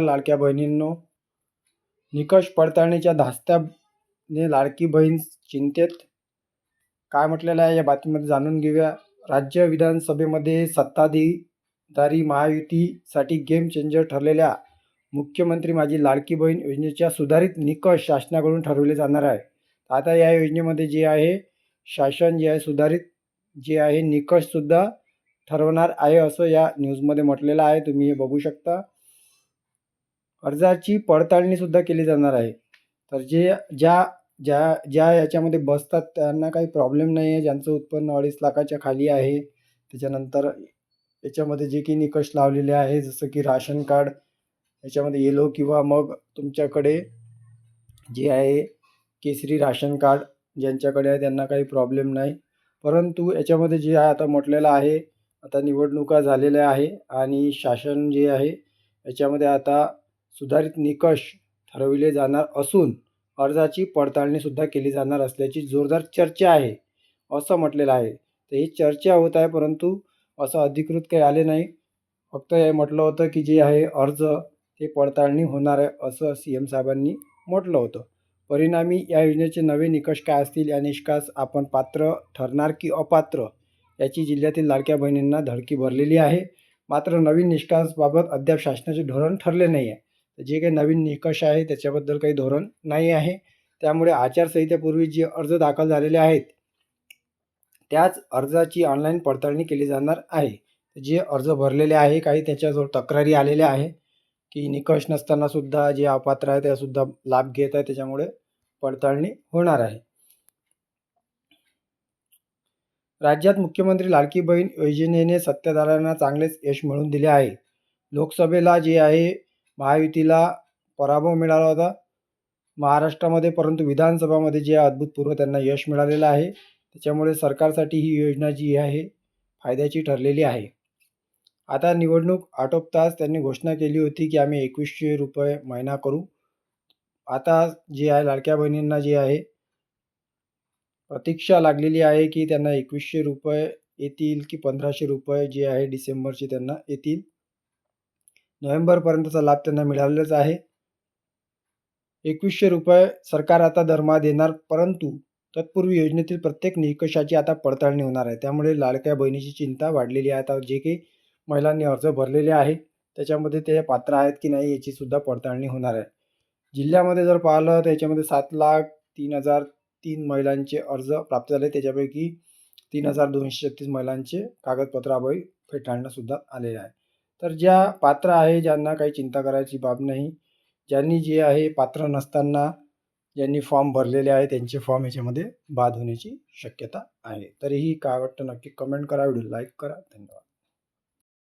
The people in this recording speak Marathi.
लाडक्या बहिणींनो निकष पडताळणीच्या धास्त्याने लाडकी बहीण चिंतेत. काय म्हटलेलं आहे या बातमीमध्ये जाणून घेऊया. राज्य विधानसभेमध्ये सत्ताधिकारी महायुतीसाठी गेम चेंजर ठरलेल्या मुख्यमंत्री माझी लाडकी बहीण योजनेच्या सुधारित निकष शासनाकडून ठरवले जाणार आहे. आता या योजनेमध्ये जे आहे शासन जे आहे सुधारित जे आहे निकषसुद्धा ठरवणार आहे असं या न्यूजमध्ये म्हटलेलं आहे. तुम्ही हे बघू शकता. अर्जाची पडताळणीसुद्धा केली जाणार आहे. तर जे ज्या ज्या ज्या याच्यामध्ये बसतात त्यांना काही प्रॉब्लेम नाही आहे ज्यांचं उत्पन्न अडीच लाखाच्या खाली आहे त्याच्यानंतर याच्यामध्ये जे की निकष लावलेले आहे जसं की राशन कार्ड याच्यामध्ये येलो किंवा मग तुमच्याकडे जे आहे केसरी राशन कार्ड ज्यांच्याकडे आहे त्यांना काही प्रॉब्लेम नाही. परंतु याच्यामध्ये जे आहे आता म्हटलेलं आहे आता निवडणुका झालेल्या आहे आणि शासन जे आहे याच्यामध्ये आता सुधारित निकष ठरविले जाणार असून अर्जाची पडताळणीसुद्धा केली जाणार असल्याची जोरदार चर्चा आहे. असं म्हटलेलं आहे. तर ही चर्चा होत आहे परंतु असं अधिकृत काही आले नाही. फक्त हे म्हटलं होतं की जे आहे अर्ज ते पडताळणी होणार आहे असं सी एम साहेबांनी म्हटलं होतं. परिणामी या योजनेचे नवे निकष काय असतील या निष्कास आपण पात्र ठरणार की अपात्र याची जिल्ह्यातील लाडक्या बहिणींना धडकी भरलेली आहे. मात्र नवीन निष्कासबाबत अद्याप शासनाचे धोरण ठरले नाही आहे जे काही नवीन निकष आहे त्याच्याबद्दल काही धोरण नाही आहे. त्यामुळे आचारसंहितेपूर्वी जे अर्ज दाखल झालेले आहेत त्याच अर्जाची ऑनलाईन पडताळणी केली जाणार आहे. जे अर्ज भरलेले आहे काही त्याच्याजवळ तक्रारी आलेल्या आहे की निकष नसताना सुद्धा जे अपात्र आहे त्यासुद्धा लाभ घेत आहे त्याच्यामुळे पडताळणी होणार आहे. राज्यात मुख्यमंत्री लाडकी बहीण योजनेने सत्ताधाऱ्यांना चांगलेच यश मिळवून दिले आहे. लोकसभेला जे आहे महायुतीला पराभव मिळाला होता. महाराष्ट्रामध्ये परंतु विधानसभामध्ये जे अभूतपूर्व त्यांना यश मिळालेलं आहे त्याच्यामुळे सरकारसाठी ही योजना जी आहे फायद्याची ठरलेली आहे. आता निवडणूक आटोपताच त्यांनी घोषणा केली होती की आम्ही एकवीसशे रुपये महिना करू. आता जे आहे लाडक्या बहिणींना जे आहे प्रतीक्षा लागलेली आहे की त्यांना एकवीसशे रुपये येतील की पंधराशे रुपये जे आहे डिसेंबरचे त्यांना येतील. नोव्हेंबरपर्यंतचा लाभ त्यांना मिळालेलाच आहे. एकवीसशे रुपये सरकार आता दरमहा देणार परंतु तत्पूर्वी योजनेतील प्रत्येक निकषाची आता पडताळणी होणार आहे. त्यामुळे लाडक्या बहिणीची चिंता वाढलेली आहे. आता जे काही महिलांनी अर्ज भरलेले आहे त्याच्यामध्ये ते पात्र आहेत की नाही याची सुद्धा पडताळणी होणार आहे. जिल्ह्यामध्ये जर पाहिलं तर याच्यामध्ये सात लाख तीन हजार तीन महिलांचे अर्ज प्राप्त झाले. त्याच्यापैकी तीन हजार दोनशे छत्तीस महिलांचे कागदपत्राअभावी फेटाळणंसुद्धा आलेलं आहे. तर ज्या पात्र आहे ज्यांना काही चिंता करायची बाब नाही ज्यांनी जे आहे पात्र नसताना ज्यांनी फॉर्म भरलेले आहे त्यांचे फॉर्म याच्यामध्ये बाद होण्याची शक्यता आहे. तरीही काय वाटतं नक्की कमेंट करा व्हिडिओ लाईक करा. धन्यवाद.